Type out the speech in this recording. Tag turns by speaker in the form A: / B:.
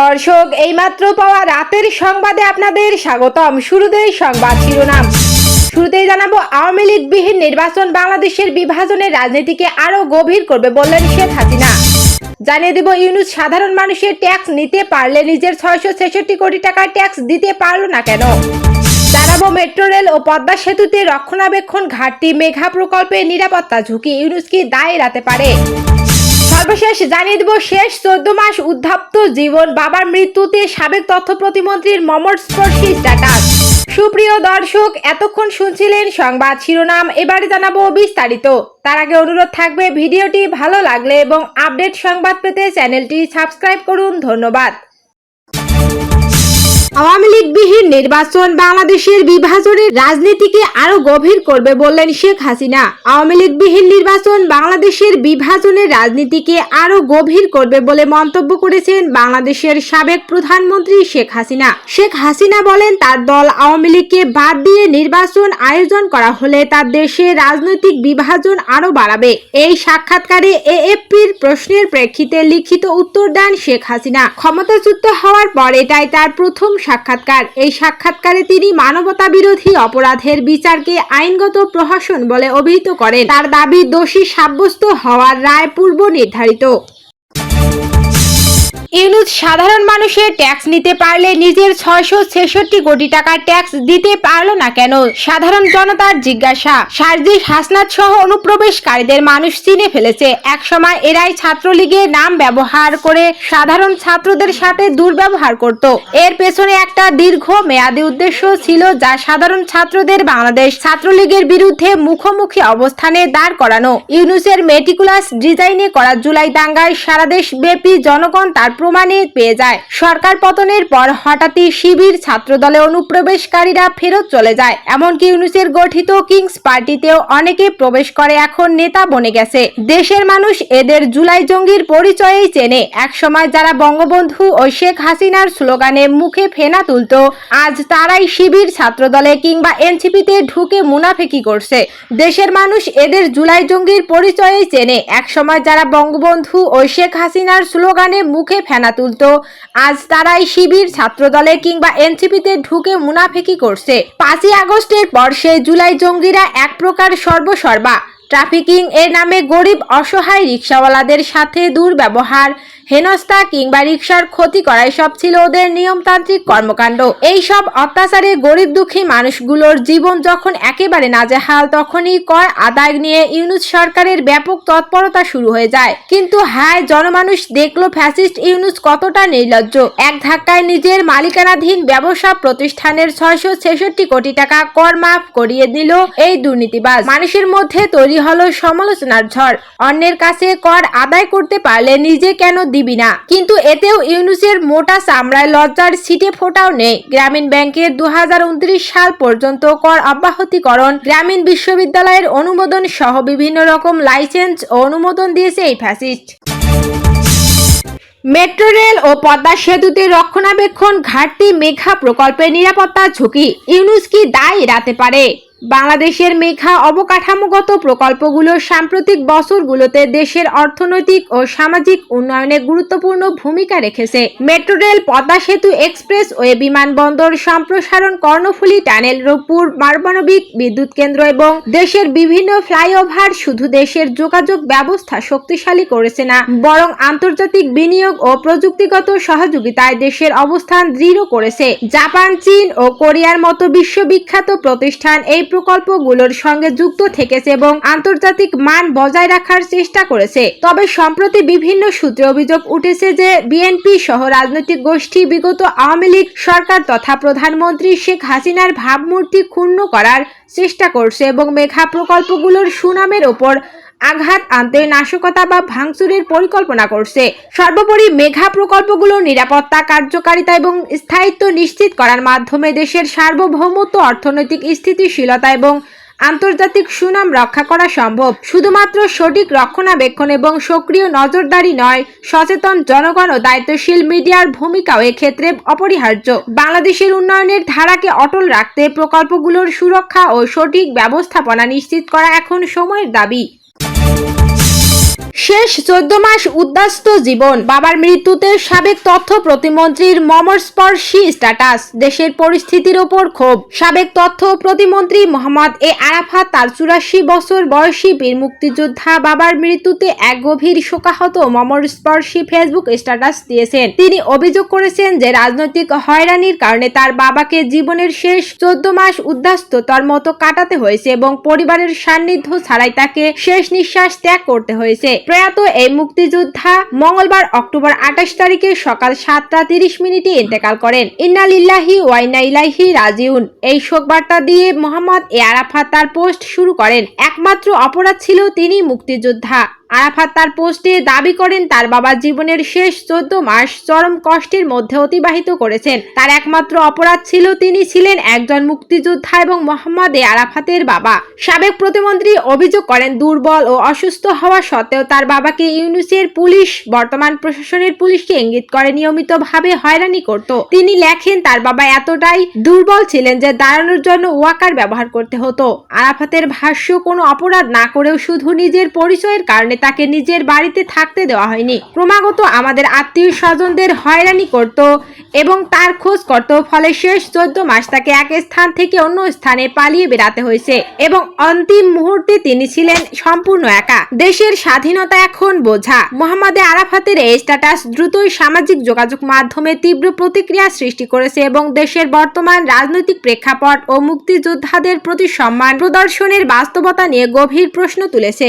A: দর্শক, এইমাত্র পাওয়া রাতের সংবাদে আপনাদের স্বাগতম। শুরুতেই সংবাদ শিরোনাম। শুরুতেই জানাব, আওয়ামী লীগ বিহীন নির্বাচন বাংলাদেশের বিভাজনের রাজনীতিকে আরও গভীর করবে বললেন শেখ হাসিনা। জানিয়ে দেব, ইউনুস সাধারণ মানুষের ট্যাক্স নিতে পারলে নিজের ছয়শো ছেষট্টি কোটি টাকার ট্যাক্স দিতে পারল না কেন? জানাব, মেট্রো রেল ও পদ্মা সেতুতে রক্ষণাবেক্ষণ ঘাটতি মেঘা প্রকল্পে নিরাপত্তা ঝুঁকি ইউনুস কি দায় এড়াতে পারে? সর্বশেষ জানিয়ে দেব, শেষ চোদ্দ মাস উদ্ধাপ্ত জীবন, বাবার মৃত্যুতে সাবেক তথ্য প্রতিমন্ত্রীর মমস্পর্শী স্ট্যাটাস সুপ্রিয় দর্শক, এতক্ষণ শুনছিলেন সংবাদ শিরোনাম, এবারে জানাব বিস্তারিত। তার আগে অনুরোধ থাকবে, ভিডিওটি ভালো লাগলে এবং আপডেট সংবাদ পেতে চ্যানেলটি সাবস্ক্রাইব করুন, ধন্যবাদ। আওয়ামী লীগ বিহীন নির্বাচন বাংলাদেশের বিভাজনের রাজনীতিকে আরও গভীর করবে বললেন শেখ হাসিনা। আওয়ামী লীগ বিহীন নির্বাচন বাংলাদেশের বিভাজনের রাজনীতিকে আরও গভীর করবে বলে মন্তব্য করেছেন বাংলাদেশের সাবেক প্রধানমন্ত্রী শেখ হাসিনা। শেখ হাসিনা বলেন, তার দল আওয়ামী লীগকে বাদ দিয়ে নির্বাচন আয়োজন করা হলে তার দেশে রাজনৈতিক বিভাজন আরও বাড়াবে। এই সাক্ষাৎকারে এএফপির প্রশ্নের প্রেক্ষিতে লিখিত উত্তর দেন শেখ হাসিনা। ক্ষমতাচ্যুত হওয়ার পর এটাই তার প্রথম সাক্ষাৎকার। এই সাক্ষাৎকারে তিনি মানবতা বিরোধী অপরাধের বিচারকে আইনগত প্রহসন বলে অভিহিত করেন। তার দাবি দোষী সাব্যস্ত হওয়ার রায় পূর্ব নির্ধারিত। ইউনুস সাধারণ মানুষের ট্যাক্স নিতে পারলে নিজের ছয়শো ছেষট্টি কোটি টাকার ট্যাক্স দিতে পারল না কেন? সাধারণ জনতার জিজ্ঞাসা। সার্জিস হাসনাত সহ অনুপ্রবেশকারীদের মানুষ চিনে ফেলেছে। একসময় এরাই ছাত্রলীগের নাম ব্যবহার করে সাধারণ ছাত্রদের সাথে দুর্ব্যবহার করত। এর পেছনে একটা দীর্ঘ মেয়াদী উদ্দেশ্য ছিল যা সাধারণ ছাত্রদের বাংলাদেশ ছাত্রলীগের বিরুদ্ধে মুখোমুখি অবস্থানে দাঁড় করানো। ইউনুসের মেটিকুলাস ডিজাইনে করা জুলাই দাঙ্গায় সারা দেশ ব্যাপী জনগণ তার প্রমাণে পেয়ে যায়। সরকার পতনের পর হঠাৎই শিবির ছাত্রদলে অনুপ্রবেশকারীরা ফেরত চলে যায়। এমনকি ইউনুসের গঠিত কিংস পার্টিতেও অনেকে প্রবেশ করে এখন নেতা বনে গেছে। দেশের মানুষ এদের জুলাই জঙ্গির পরিচয়েই চেনে। একসময় যারা বঙ্গবন্ধু ও শেখ হাসিনার স্লোগানে মুখে ফেনা তুলতো, আজ তারাই শিবির ছাত্রদলে কিংবা এনসিপিতে ঢুকে মুনাফেকি করছে। দেশের মানুষ এদের জুলাই জঙ্গির পরিচয়েই চেনে। একসময় যারা বঙ্গবন্ধু ও শেখ হাসিনার স্লোগানে মুখে ফেনা তুলত। আজ তারাই শিবির ছাত্রদলে কিংবা এনসিপিতে ঢুকে মুনাফেকি করছে। পাঁচই আগস্টের পর সে জুলাই জঙ্গিরা এক প্রকার সর্বসর্বা ট্রাফিকিং এর নামে গরিব, অসহায় রিক্সাওয়ালাদের সাথে দুর্ব্যবহার। হেনস্থা কিংবা রিক্সার ক্ষতি করাই সব ছিল ওদের নিয়মতান্ত্রিক কর্মকাণ্ড। এই সব অত্যাচারে গরিব দুঃখী মানুষগুলোর জীবন যখন একেবারে নাজেহাল, তখনই কর আদায় নিয়ে ইউনুস সরকারের ব্যাপক তৎপরতা শুরু হয়ে যায়। কিন্তু হায়, জনমানুষ দেখল ফ্যাসিস্ট ইউনুস কতটা নির্লজ্জ। এক ধাক্কায় নিজের মালিকানাধীন ব্যবসা প্রতিষ্ঠানের ছয়শো ছেষট্টি কোটি টাকা কর মাফ করিয়ে দিল এই দুর্নীতিবাজ। মানুষের মধ্যে তৈরি হলো সমালোচনার ঝড়। অন্যের কাছে কর আদায় করতে পারলে নিজে কেন দিবি না? কিন্তু এতেও ইউনুসের মোটা চামড়ায় লজ্জার সিটে ফোটাও নেই। গ্রামীণ ব্যাংকের দুহাজার উনত্রিশ সাল পর্যন্ত কর অব্যাহতিকরণ, গ্রামীণ বিশ্ববিদ্যালয়ের অনুমোদন সহ বিভিন্ন রকম লাইসেন্স ও অনুমোদন দিয়েছে এই ফ্যাসিস্ট। মেট্রো রেল ও পদ্মা সেতুতে রক্ষণাবেক্ষণ ঘাটতি মেঘা প্রকল্পের নিরাপত্তা ঝুঁকি। ইউনুস কি দায় এড়াতে পারে? বাংলাদেশের মেঘা অবকাঠামোগত প্রকল্পগুলো সাম্প্রতিক বছরগুলোতে দেশের অর্থনৈতিক ও সামাজিক উন্নয়নে গুরুত্বপূর্ণ ভূমিকা রেখেছে। মেট্রো রেল পদ্মা সেতু এক্সপ্রেস ওয়ে বিমানবন্দর সম্প্রসারণ কর্ণফুলী টানেল, রূপপুর পারমাণবিক বিদ্যুৎ কেন্দ্র এবং দেশের বিভিন্ন ফ্লাইওভার শুধু দেশের যোগাযোগ ব্যবস্থা শক্তিশালী করেছে না, বরং আন্তর্জাতিক বিনিয়োগ ও প্রযুক্তিগত সহযোগিতায় দেশের অবস্থান দৃঢ় করেছে। জাপান, চীন ও কোরিয়ার মতো বিশ্ববিখ্যাত প্রতিষ্ঠান এই প্রকল্পগুলোর সঙ্গে যুক্ত থেকেছে এবং আন্তর্জাতিক মান বজায় রাখার চেষ্টা করেছে। তবে সম্প্রতি বিভিন্ন সূত্রে অভিযোগ উঠেছে যে বিএনপি সহ রাজনৈতিক গোষ্ঠী বিগত আওয়ামী লীগ সরকার তথা প্রধানমন্ত্রী শেখ হাসিনার ভাবমূর্তি ক্ষুণ্ণ করার চেষ্টা করছে এবং মেঘা প্রকল্পগুলোর সুনামের ওপর আঘাত আনতে নাশকতা বা ভাঙচুরের পরিকল্পনা করছে। সর্বোপরি মেঘা প্রকল্পগুলো নিরাপত্তা, কার্যকারিতা এবং স্থায়িত্ব নিশ্চিত করার মাধ্যমে দেশের সার্বভৌমত্ব, অর্থনৈতিক স্থিতিশীলতা এবং আন্তর্জাতিক সুনাম রক্ষা করা সম্ভব। শুধুমাত্র সঠিক রক্ষণাবেক্ষণ এবং সক্রিয় নজরদারি নয়, সচেতন জনগণ ও দায়িত্বশীল মিডিয়ার ভূমিকাও এক্ষেত্রে অপরিহার্য। বাংলাদেশের উন্নয়নের ধারাকে অটল রাখতে প্রকল্পগুলোর সুরক্ষা ও সঠিক ব্যবস্থাপনা নিশ্চিত করা এখন সময়ের দাবি। শেষ চোদ্দ মাস উদ্বাস্ত জীবন। বাবার মৃত্যুতে সাবেক তথ্য প্রতিমন্ত্রীর মমস্পর্শী স্ট্যাটাস, দেশের পরিস্থিতির ওপর ক্ষোভ। সাবেক তথ্য প্রতিমন্ত্রী মোহাম্মদ এ আরাফাত তার চুরাশি বছর বয়সী বীর মুক্তিযোদ্ধা বাবার মৃত্যুতে এক গভীর শোকাহত মমস্পর্শী ফেসবুক স্ট্যাটাস দিয়েছেন। তিনি অভিযোগ করেছেন যে রাজনৈতিক হয়রানির কারণে তার বাবাকে জীবনের শেষ চোদ্দ মাস উদ্বাস্ততার মতো কাটাতে হয়েছে এবং পরিবারের সান্নিধ্য ছাড়াই তাকে শেষ নিঃশ্বাস ত্যাগ করতে হয়েছে। প্রয়াত এই মুক্তিযোদ্ধা মঙ্গলবার অক্টোবর আঠাশ তারিখে সকাল সাতটা তিরিশ মিনিটে ইন্তেকাল করেন। ইন্নালিল্লাহি ওয়াইনা ইলাইহি রাজিউন। এই শোকবার্তা দিয়ে মোহাম্মদ এ আরাফা তার পোস্ট শুরু করেন। একমাত্র অপরাধ ছিল তিনি মুক্তিযোদ্ধা। আরাফাত তার পোস্টে দাবি করেন, তার বাবা জীবনের শেষ চোদ্দ মাস চরম কষ্টের মধ্যে অতিবাহিত করেছেন। তার একমাত্র অপরাধ ছিল তিনি ছিলেন একজন মুক্তিযোদ্ধা এবং মোহাম্মদ এ আরাফাতের বাবা। সাবেক প্রতিমন্ত্রী অভিযোগ করেন, দুর্বল ও অসুস্থ হওয়া সত্ত্বেও তার বাবাকে ইউনুসের পুলিশ, বর্তমান প্রশাসনের পুলিশকে ইঙ্গিত করে, নিয়মিতভাবে হয়রানি করত। তিনি লেখেন, তার বাবা এতটাই দুর্বল ছিলেন যে দাঁড়ানোর জন্য ওয়াকার ব্যবহার করতে হতো। আরাফাতের ভাষ্য, কোনো অপরাধ না করেও শুধু নিজের পরিচয়ের কারণে তাকে নিজের বাড়িতে থাকতে দেওয়া হয়নি। ক্রমাগত আমাদের আত্মীয় স্বজনদের হয়রানি করত এবং তার খোঁজ করত, ফলে শেষ চোদ্দ মাস তাকে এক স্থান থেকে অন্য স্থানে পালিয়ে বেড়াতে হয়েছে এবং অন্তিম মুহূর্তে তিনি ছিলেন সম্পূর্ণ একা। দেশের স্বাধীনতা এখন বোঝা। মোহাম্মদে আরাফাতের এই স্ট্যাটাস দ্রুতই সামাজিক যোগাযোগ মাধ্যমে তীব্র প্রতিক্রিয়া সৃষ্টি করেছে এবং দেশের বর্তমান রাজনৈতিক প্রেক্ষাপট ও মুক্তিযোদ্ধাদের প্রতি সম্মান প্রদর্শনের বাস্তবতা নিয়ে গভীর প্রশ্ন তুলেছে।